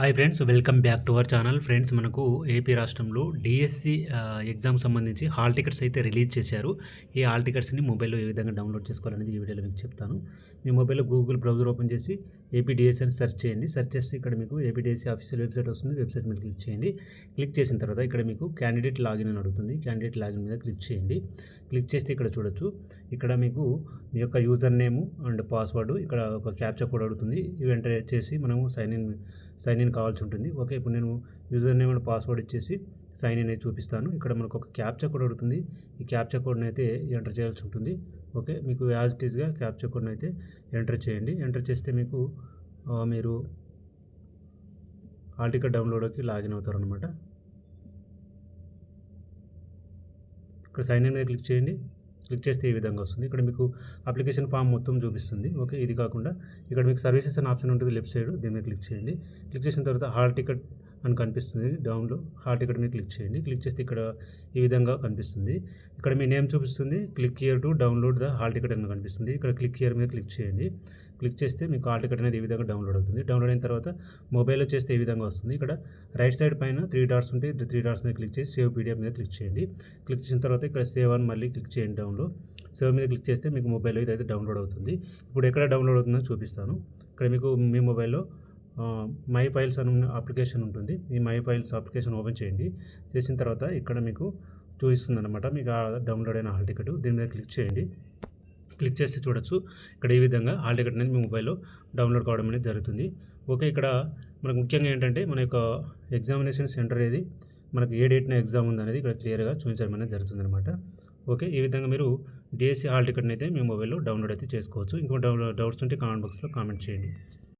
Hi friends welcome back to our channel friends మనకు AP రాష్ట్రంలో DSC exam సంబంధించి hall tickets అయితే release చేశారు. ఈ హాల్ టికెట్స్ని మొబైల్లో ఏ విధంగా డౌన్లోడ్ చేసుకోవాలనేది ఈ వీడియోలో మీకు చెప్తాను. మీ మొబైల్లో గూగుల్ బ్రౌజర్ ఓపెన్ చేసి ఏపీ డిఎస్సి అని సెర్చ్ చేయండి. సెర్చ్ చేస్తే ఇక్కడ మీకు ఏపీ డిఎస్సి ఆఫీషియల్ వెబ్సైట్ వస్తుంది. వెబ్సైట్ మీద క్లిక్ చేయండి. క్లిక్ చేసిన తర్వాత ఇక్కడ మీకు క్యాండిడేట్ లాగిన్ అని అడుగుతుంది. క్యాండిడేట్ లాగిన్ మీద క్లిక్ చేయండి. క్లిక్ చేస్తే ఇక్కడ చూడొచ్చు. ఇక్కడ మీకు మీ యొక్క యూజర్ నేము అండ్ పాస్వర్డ్ ఇక్కడ ఒక క్యాప్చర్ కోడ్ అడుగుతుంది. ఇవి ఎంటర్ చేసి మనము సైన్ ఇన్ సైన్ ఇన్ కావాల్సి ఉంటుంది. ఓకే ఇప్పుడు నేను యూజర్ నేమ్ అండ్ పాస్వర్డ్ ఇచ్చేసి సైన్ ఇన్ అయితే చూపిస్తాను. ఇక్కడ మనకు ఒక క్యాప్చా కోడ్ అడుగుతుంది. ఈ క్యాప్చా కోడ్ని అయితే ఎంటర్ చేయాల్సి ఉంటుంది. ఓకే మీకు యాజ్ ఇట్ ఈస్గా క్యాప్చా కోడ్ని అయితే ఎంటర్ చేయండి. ఎంటర్ చేస్తే మీకు మీరు హాల్ డౌన్లోడ్కి లాగిన్ అవుతారు అనమాట ఇక్కడ సైన్ ఇన్ మీద క్లిక్ చేయండి. క్లిక్ చేస్తే ఈ విధంగా వస్తుంది. ఇక్కడ మీకు అప్లికేషన్ ఫామ్ మొత్తం చూపిస్తుంది. ఓకే ఇది కాకుండా ఇక్కడ మీకు సర్వీసెస్ అనే ఆప్షన్ ఉంటుంది. లెఫ్ట్ సైడ్ దీని మీద క్లిక్ చేయండి. క్లిక్ చేసిన తర్వాత హాల్ టికెట్ అని కనిపిస్తుంది డౌన్లో హాల్ టికెట్ మీరు క్లిక్ చేయండి. క్లిక్ చేస్తే ఇక్కడ ఈ విధంగా కనిపిస్తుంది. ఇక్కడ మీ నేమ్ చూపిస్తుంది. Click here to download the hall ticket అని కనిపిస్తుంది. ఇక్కడ క్లిక్ ఇయర్ మీద క్లిక్ చేయండి. క్లిక్ చేస్తే మీకు హాల్ టికెట్ అనేది ఈ విధంగా డౌన్లోడ్ అవుతుంది. డౌన్లోడ్ అయిన తర్వాత మొబైల్లో చేస్తే ఈ విధంగా వస్తుంది. ఇక్కడ రైట్ సైడ్ పైన త్రీ డాట్స్ ఉంటే త్రీ డాట్స్ మీద క్లిక్ చేసి సేవ్ పీడిఎఫ్ మీద క్లిక్ చేయండి. క్లిక్ చేసిన తర్వాత ఇక్కడ సేవ్ అని మళ్ళీ క్లిక్ చేయండి డౌన్లో సేవ్ మీద క్లిక్ చేస్తే మీకు మొబైల్లో ఇదైతే డౌన్లోడ్ అవుతుంది. ఇప్పుడు ఎక్కడ డౌన్లోడ్ అవుతుందో చూపిస్తాను. ఇక్కడ మీకు మీ మొబైల్లో మై ఫైల్స్ అని అప్లికేషన్ ఉంటుంది. ఈ మై ఫైల్స్ అప్లికేషన్ ఓపెన్ చేయండి. చేసిన తర్వాత ఇక్కడ మీకు చూపిస్తుంది అనమాట మీకు డౌన్లోడ్ అయిన హాల్ టికెట్ దీని మీద క్లిక్ చేయండి. క్లిక్ చేసి చూడొచ్చు ఇక్కడ ఈ విధంగా హాల్ టికెట్ అనేది మీ మొబైల్లో డౌన్లోడ్ కావడం అనేది జరుగుతుంది. ఓకే ఇక్కడ మనకు ముఖ్యంగా ఏంటంటే మన యొక్క ఎగ్జామినేషన్ సెంటర్ ఏది మనకు ఏ డేట్న ఎగ్జామ్ ఉందనేది ఇక్కడ క్లియర్గా చూపించడం అనేది జరుగుతుంది అనమాట ఓకే ఈ విధంగా మీరు డిఎస్సీ హాల్ టికెట్ని అయితే మీ మొబైల్లో డౌన్లోడ్ అయితే చేసుకోవచ్చు. ఇంకో డౌన్లోడ్ డౌట్స్ ఉంటే కామెంట్ బాక్స్లో కామెంట్ చేయండి.